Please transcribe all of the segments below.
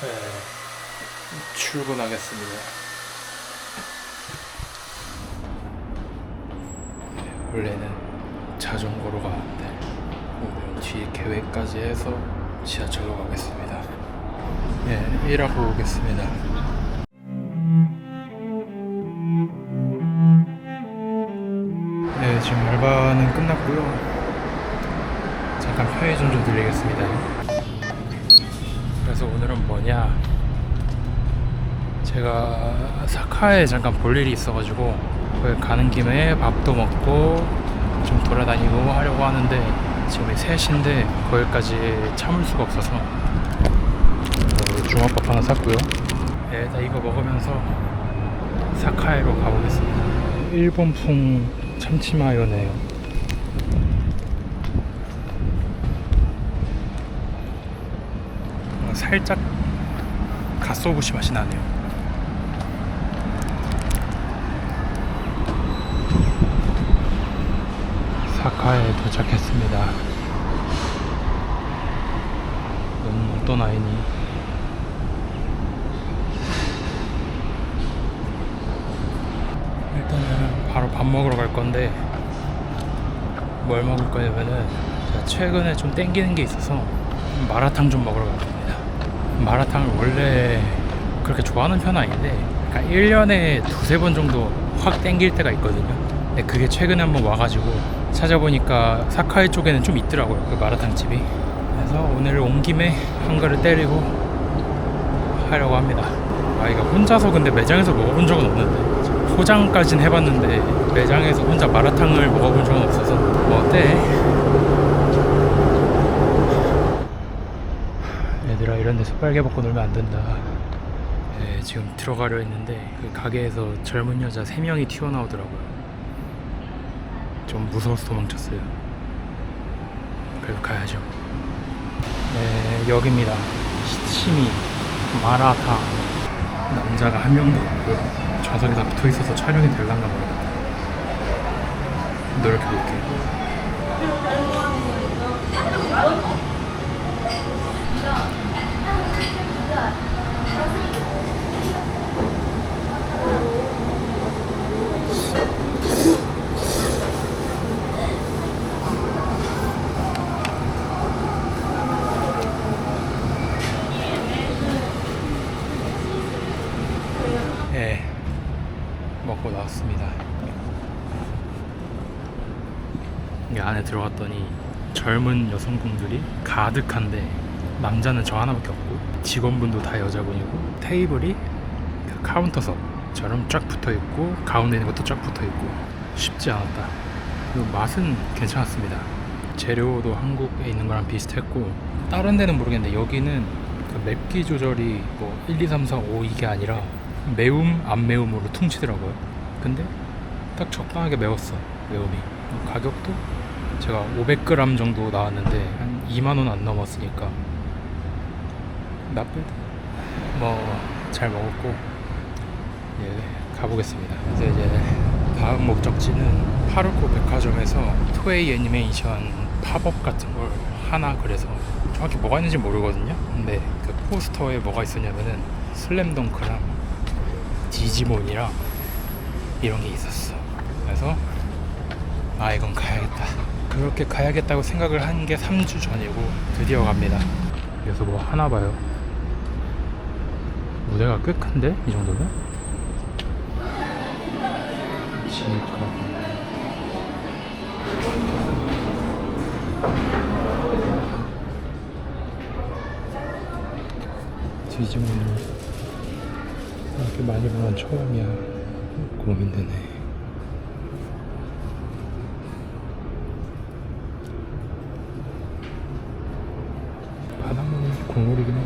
네, 출근하겠습니다. 네, 원래는 자전거로 가는데 오늘 뒤에 계획까지 해서 지하철로 가겠습니다. 네, 일하고 오겠습니다. 네, 지금 알바는 끝났고요. 잠깐 편의점 좀 들리겠습니다. 그래서 오늘은 뭐냐? 제가 사카에 잠깐 볼 일이 있어가지고 거기 가는 김에 밥도 먹고 좀 돌아다니고 하려고 하는데 지금 3시인데 거기까지 참을 수가 없어서 어, 중화밥 하나 샀고요. 네, 나 이거 먹으면서 사카이로 가보겠습니다. 일본풍 참치 마요네요. 살짝 갓소부시 맛이 나네요. 사카에 도착했습니다. 너는 어떤 아이니? 일단은 바로 밥 먹으러 갈 건데 뭘 먹을 거냐면은 제가 최근에 좀 땡기는 게 있어서 마라탕 좀 먹으러 갈 겁니다. 마라탕을 원래 그렇게 좋아하는 편은 아닌데 그러니까 1년에 두세 번 정도 확 땡길 때가 있거든요. 근데 그게 최근에 한번 와가지고 찾아보니까 사카이 쪽에는 좀 있더라고요. 그 마라탕 집이. 그래서 오늘 온 김에 한 그릇 때리고 하려고 합니다. 아 이거 혼자서 근데 매장에서 먹어본 적은 없는데 포장까진 해봤는데 매장에서 혼자 마라탕을 먹어본 적은 없어서 뭐 어때? 얘들아 이런 데서 빨개 벗고 놀면 안 된다. 네, 지금 들어가려 했는데 그 가게에서 젊은 여자 3명이 튀어나오더라고요. 좀 무서워서 도망쳤어요. 그래도 가야죠. 네, 여기입니다. 시치미 마라탕. 남자가 한 명도 없고요. 좌석에 다 붙어 있어서 촬영이 될란가 모르겠다. 노력해 볼게요. 예, 먹고 나왔습니다. 이 안에 들어갔더니 젊은 여성분들이 가득한데 남자는 저 하나밖에 없고 직원분도 다 여자분이고 테이블이 그 카운터석처럼 쫙 붙어 있고 가운데 있는 것도 쫙 붙어 있고 쉽지 않았다. 그리고 맛은 괜찮았습니다. 재료도 한국에 있는 거랑 비슷했고 다른 데는 모르겠는데 여기는 그 맵기 조절이 뭐 1, 2, 3, 4, 5 이게 아니라 매움 안 매움으로 퉁치더라고요. 근데 딱 적당하게 매웠어 매움이. 가격도 제가 500g 정도 나왔는데 한 2만 원 안 넘었으니까 나쁘다. 뭐 잘 먹었고 예 가보겠습니다. 그래서 이제 다음 목적지는 파르코 백화점에서 토에이 애니메이션 팝업 같은 걸 하나 그래서 정확히 뭐가 있는지 모르거든요. 근데 그 포스터에 뭐가 있었냐면은 슬램덩크랑 디지몬이랑 이런 게 있었어. 그래서 아 이건 가야겠다. 그렇게 가야겠다고 생각을 한 게 3주 전이고 드디어 갑니다. 그래서 뭐 하나 봐요. 무대가 꽤 큰데 이 정도면? 지니까 디지몬을 이렇게 많이 보면 처음이야 고민되네 바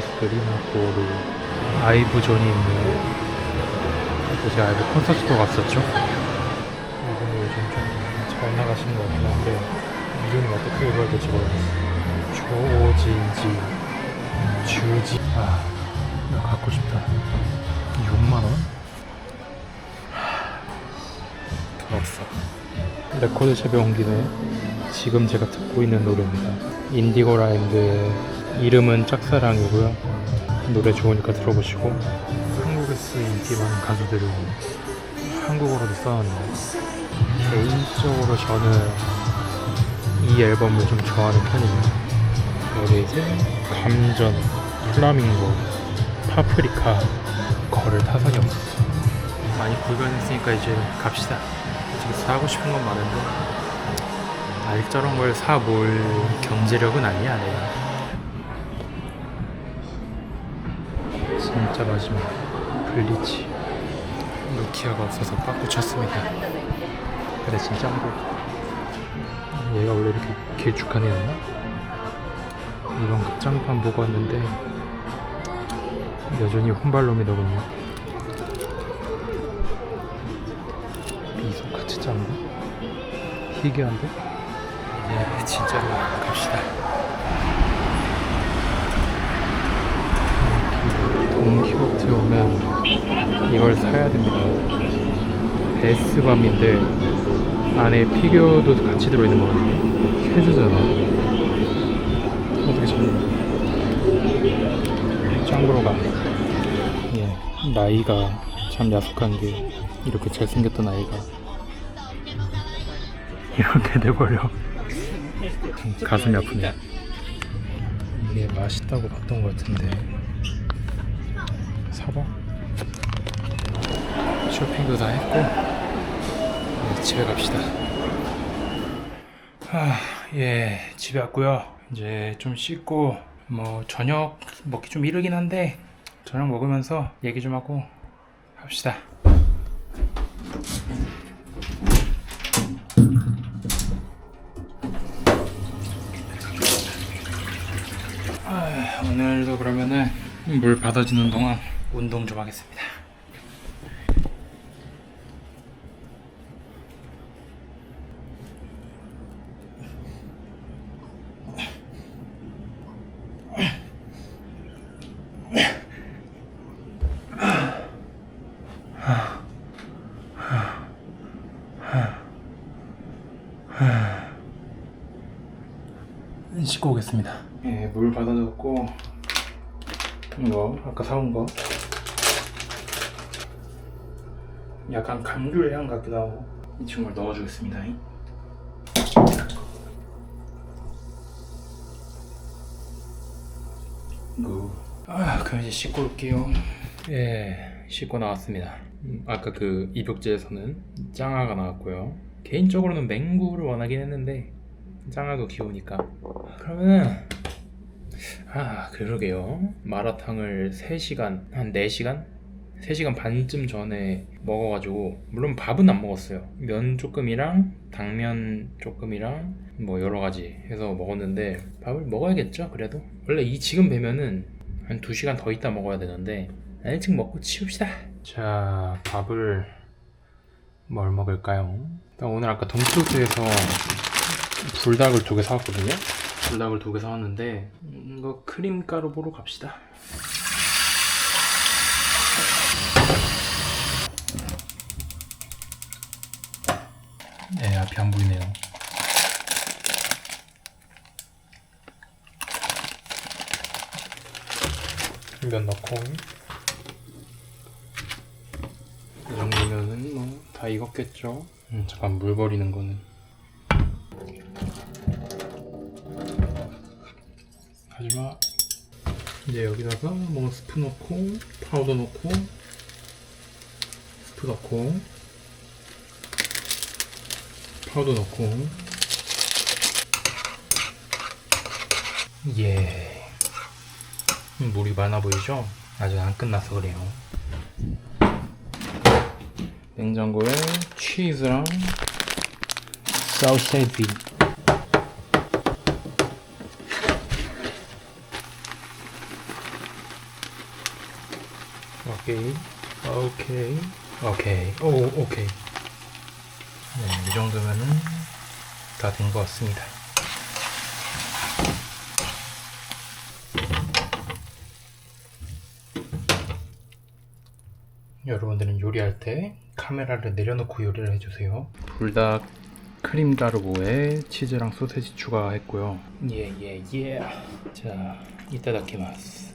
미세스 그리나토르 아이브존이 있는 그 제가 알고 콘서트도 갔었죠? 이분이 요즘 좀 잘 나가시는 것 같긴 한데 이름이 어떻게 읽어야 될지 모르겠어요. 조진지 주지. 아 이거 갖고 싶다. 6만원? 돈 없어. 레코드 온 김에 지금 제가 듣고 있는 노래입니다. 인디고 라인드의 이름은 짝사랑이고요. 노래 좋으니까 들어보시고. 한국에서 인기 많은 가수들이 한국어로도 써놨네요. 개인적으로 저는 이 앨범을 좀 좋아하는 편이에요. 여기 이제 감전, 플라밍고, 파프리카 거를 타선이 없었어 많이 불편했으니까 이제 갑시다. 지금 사고 싶은 건 많은데. 아직 저런 걸 사 볼 경제력은 아니야 내가 진짜 마지막 블리치 노키아가 없어서 빠꾸 쳤습니다 그래 진짜 한국 얘가 원래 이렇게 길쭉한 애였나? 이번 극장판 보고 왔는데 여전히 혼발놈이더군요 미소 같이 짠데? 희귀한데? 이제 진짜로 갑시다 동키호테 오면 이걸 사야 됩니다. 베스밤인데 안에 피규어도 같이 들어있는 거거든요. 캐즈잖아. 어떻게 찾냐 짱구로 가. 예 나이가 참 야속한 게 이렇게 잘생겼던 아이가 이렇게 돼버려. 가슴이 아프네. 이게 맛있다고 봤던 것 같은데 사봐. 쇼핑도 다 했고 이제 집에 갑시다. 아, 예 집에 왔고요. 이제 좀 씻고 뭐 저녁 먹기 좀 이르긴 한데 저녁 먹으면서 얘기 좀 하고 합시다. 아, 오늘도 그러면은 물 받아주는 동안 운동 좀 하겠습니다. 씻고 오겠습니다. 예, 물 받아줬고 이거 아까 사온 거 약간 감귤 향 같기도 하고 이 친구를 넣어주겠습니다. 구. 아, 그럼 이제 씻고 올게요. 예, 씻고 나왔습니다. 음, 아까 그 입욕제에서는 짱아가 나왔고요. 개인적으로는 맹구를 원하긴 했는데 짱아도 귀여우니까. 그러면은 아 그러게요 마라탕을 3시간 한 4시간? 3시간 반쯤 전에 먹어가지고 물론 밥은 안 먹었어요 면 조금이랑 당면 조금이랑 뭐 여러가지 해서 먹었는데 밥을 먹어야겠죠 그래도 원래 이 지금 뵈면은 한 2시간 더 있다 먹어야 되는데 일찍 먹고 치웁시다 자 밥을 뭘 먹을까요? 일단 오늘 아까 덤키호테에서 불닭을 두 개 사왔거든요 불닭을 두 개 사왔는데 음, 이거 크림 가루보로 갑시다. 네, 앞이 안 보이네요. 면 넣고 이 정도면은 뭐 다 익었겠죠. 음, 잠깐 물 버리는 거는 하지마 이제 여기다가 뭐 스프 넣고 파우더 넣고 스프 넣고 파우더 넣고. 예. 물이 많아 보이죠? 아직 안 끝나서 그래요. 냉장고에 치즈랑 소세지 오케이. 오케이. 오케이. 오 오케이. 네, 이 정도면은 다 된 것 같습니다. 여러분들은 요리할 때 카메라를 내려놓고 요리를 해주세요. 불닭 크림 다르보에 치즈랑 소세지 추가했고요. 예예 예. 자, 이따다 키마스.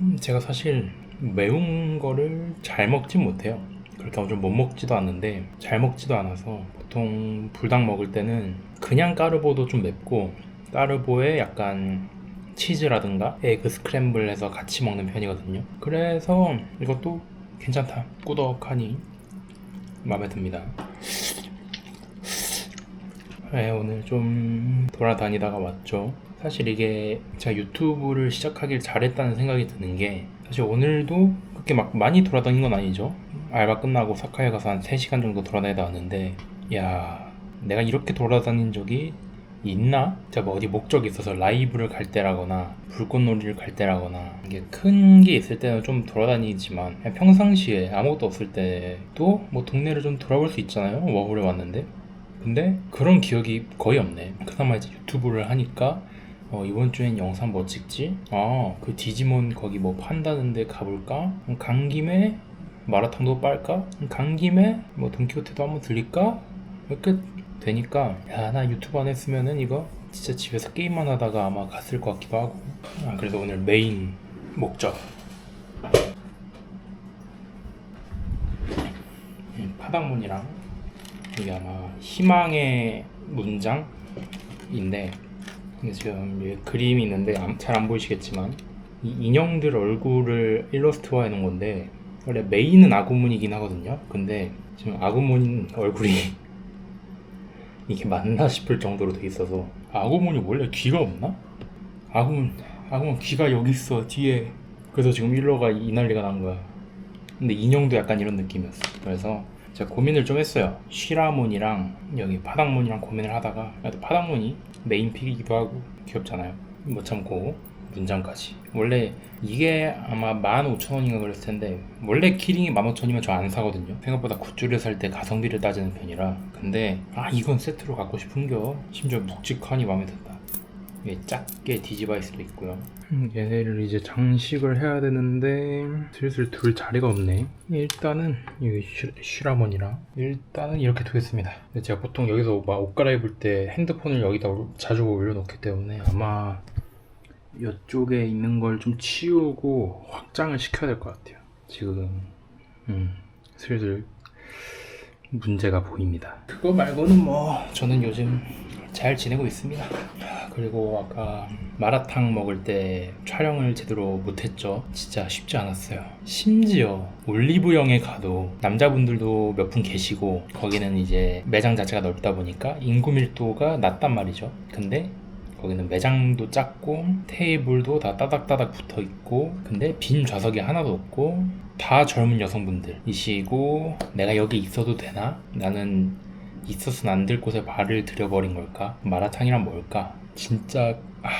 음, 제가 사실 매운 거를 잘 먹진 못해요. 그렇게 엄청 못 먹지도 않는데 잘 먹지도 않아서 보통 불닭 먹을 때는 그냥 까르보도 좀 맵고 까르보에 약간 치즈라든가 에그 스크램블 해서 같이 먹는 편이거든요. 그래서 이것도 괜찮다. 꾸덕하니 마음에 듭니다. 네, 오늘 좀 돌아다니다가 왔죠. 사실 이게 제가 유튜브를 시작하길 잘했다는 생각이 드는 게 사실 오늘도 그렇게 막 많이 돌아다닌 건 아니죠. 알바 끝나고 사카에 가서 한 3시간 정도 돌아다니다 왔는데 야 내가 이렇게 돌아다닌 적이 있나? 제가 뭐 어디 목적이 있어서 라이브를 갈 때라거나 불꽃놀이를 갈 때라거나 이게 큰 게 있을 때는 좀 돌아다니지만 평상시에 아무것도 없을 때도 뭐 동네를 좀 돌아볼 수 있잖아요. 워홀에 왔는데 근데 그런 기억이 거의 없네. 그나마 이제 유튜브를 하니까 어, 이번 주엔 영상 뭐 찍지? 아, 그 디지몬 거기 뭐 판다는데 가볼까? 음, 간 김에 마라탕도 빨까? 음, 간 김에 뭐 돈키호테도 한번 들릴까? 이렇게 되니까 야, 나 유튜브 안 했으면은 이거 진짜 집에서 게임만 하다가 아마 갔을 것 같기도 하고. 아, 그래서 오늘 메인 목적. 음, 파당문이랑 이게 아마 희망의 문장인데 지금 여기 그림이 있는데 잘 안 보이시겠지만 이 인형들 얼굴을 일러스트화해 놓은 건데 원래 메인은 아구문이긴 하거든요. 근데 지금 아구문 얼굴이 이게 맞나 싶을 정도로 돼 있어서 아구문이 원래 귀가 없나? 아구문 아구문 귀가 여기 있어 뒤에 그래서 지금 일러가 이 난리가 난 거야. 근데 인형도 약간 이런 느낌이었어. 그래서 제가 고민을 좀 했어요. 쉬라몬이랑 여기 파닥몬이랑 고민을 하다가 그래도 파닥몬이 메인 픽이기도 하고 귀엽잖아요. 못 참고 문장까지. 원래 이게 아마 15,000원인가 그랬을 텐데 원래 키링이 15,000원이면 저 안 사거든요. 생각보다 굿즈를 살 때 가성비를 따지는 편이라. 근데 아 이건 세트로 갖고 싶은겨. 심지어 묵직하니 마음에 든다. 이게 작게 디지바일 수도 있고요. 음, 얘네를 이제 장식을 해야 되는데 슬슬 둘 자리가 없네. 일단은 이 쉬- 쉬라몬이랑 일단은 이렇게 두겠습니다. 제가 보통 여기서 막 옷 갈아입을 때 핸드폰을 여기다 올- 자주 올려놓기 때문에 아마 이쪽에 있는 걸 좀 치우고 확장을 시켜야 될 것 같아요. 지금 음, 슬슬 문제가 보입니다. 그거 말고는 뭐 저는 요즘 잘 지내고 있습니다. 아, 그리고 아까 마라탕 먹을 때 촬영을 제대로 못했죠. 진짜 쉽지 않았어요. 심지어 올리브영에 가도 남자분들도 몇 분 계시고 거기는 이제 매장 자체가 넓다 보니까 인구 밀도가 낮단 말이죠. 근데 거기는 매장도 작고 테이블도 다 따닥따닥 붙어 있고 근데 빈 좌석이 하나도 없고 다 젊은 여성분들이시고 내가 여기 있어도 되나? 나는 있었으면 안될 곳에 발을 들여버린 걸까? 마라탕이란 뭘까? 진짜 아,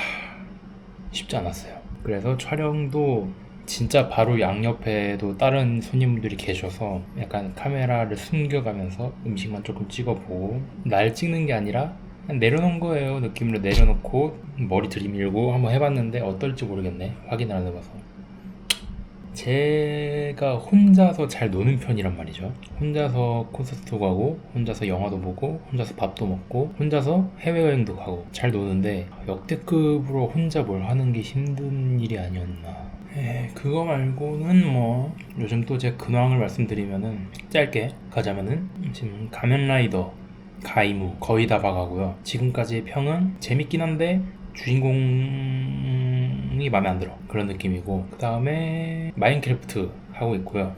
쉽지 않았어요. 그래서 촬영도 진짜 바로 양옆에도 다른 손님들이 계셔서 약간 카메라를 숨겨가면서 음식만 조금 찍어보고 날 찍는 게 아니라 내려놓은 거예요 느낌으로 내려놓고 머리 들이밀고 한번 해봤는데 어떨지 모르겠네 확인을 안 해봐서 제가 혼자서 잘 노는 편이란 말이죠 혼자서 콘서트도 가고 혼자서 영화도 보고 혼자서 밥도 먹고 혼자서 해외여행도 가고 잘 노는데 역대급으로 혼자 뭘 하는 게 힘든 일이 아니었나 에 그거 말고는 뭐 요즘 또 제 근황을 말씀드리면은 짧게 가자면은 지금 가면라이더 가이무 거의 다 봐가고요. 지금까지의 평은 재밌긴 한데 주인공 이 마음에 안 들어 그런 느낌이고 그 다음에 마인크래프트 하고 있고요.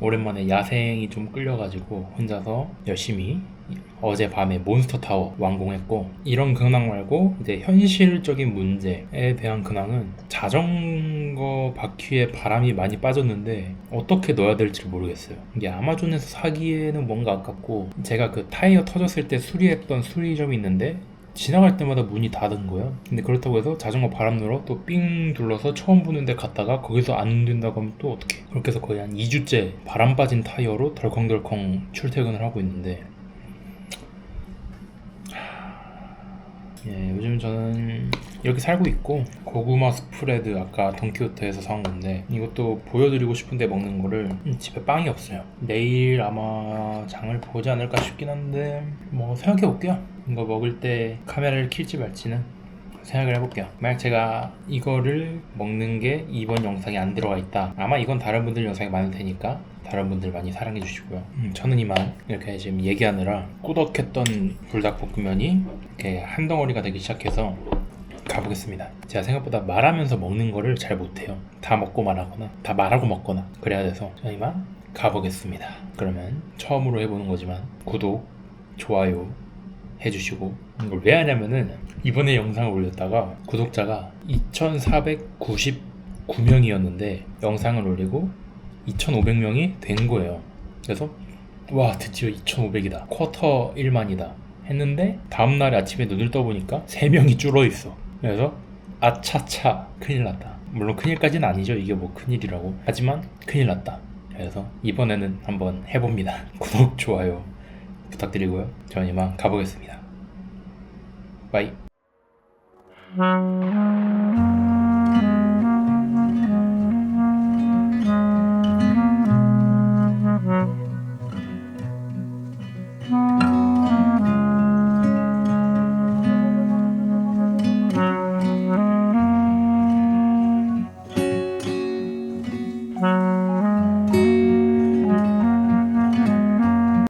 오랜만에 야생이 좀 끌려가지고 혼자서 열심히 어젯밤에 몬스터 타워 완공했고 이런 근황 말고 이제 현실적인 문제에 대한 근황은 자전거 바퀴에 바람이 많이 빠졌는데 어떻게 넣어야 될지 모르겠어요 이게 아마존에서 사기에는 뭔가 아깝고 제가 그 타이어 터졌을 때 수리했던 수리점이 있는데 지나갈 때마다 문이 닫은 거예요. 근데 그렇다고 해서 자전거 바람 넣으러 또삥 둘러서 처음 보는 데 갔다가 거기서 안 된다고 하면 또 어떡해. 그렇게 해서 거의 한 2주째 바람 빠진 타이어로 덜컹덜컹 출퇴근을 하고 있는데 예, 요즘 저는 이렇게 살고 있고 고구마 스프레드 아까 돈키호테에서 사온 건데 이것도 보여드리고 싶은데 먹는 거를 음, 집에 빵이 없어요 내일 아마 장을 보지 않을까 싶긴 한데 뭐 생각해 볼게요 이거 먹을 때 카메라를 킬지 말지는 생각을 해볼게요. 만약 제가 이거를 먹는 게 이번 영상에 안 들어가 있다. 아마 이건 다른 분들 영상에 많을 테니까 다른 분들 많이 사랑해 주시고요. 음, 저는 이만 이렇게 지금 얘기하느라 꾸덕했던 불닭볶음면이 이렇게 한 덩어리가 되기 시작해서 가보겠습니다. 제가 생각보다 말하면서 먹는 거를 잘 못해요. 다 먹고 말하거나 다 말하고 먹거나 그래야 돼서 저는 이만 가보겠습니다. 그러면 처음으로 해보는 거지만 구독 좋아요 해주시고 이걸 왜 하냐면은 이번에 영상을 올렸다가 구독자가 2499명이었는데 영상을 올리고 2500명이 된 거예요. 그래서 와 드디어 2500이다. 쿼터 1만이다 했는데 다음날 아침에 눈을 떠보니까 3명이 줄어 있어. 그래서 아차차 큰일 났다. 물론 큰일까지는 아니죠. 이게 뭐 큰일이라고. 하지만 큰일 났다. 그래서 이번에는 한번 해봅니다. 구독 좋아요 부탁드리고요. 저는 이만 가보겠습니다. 바이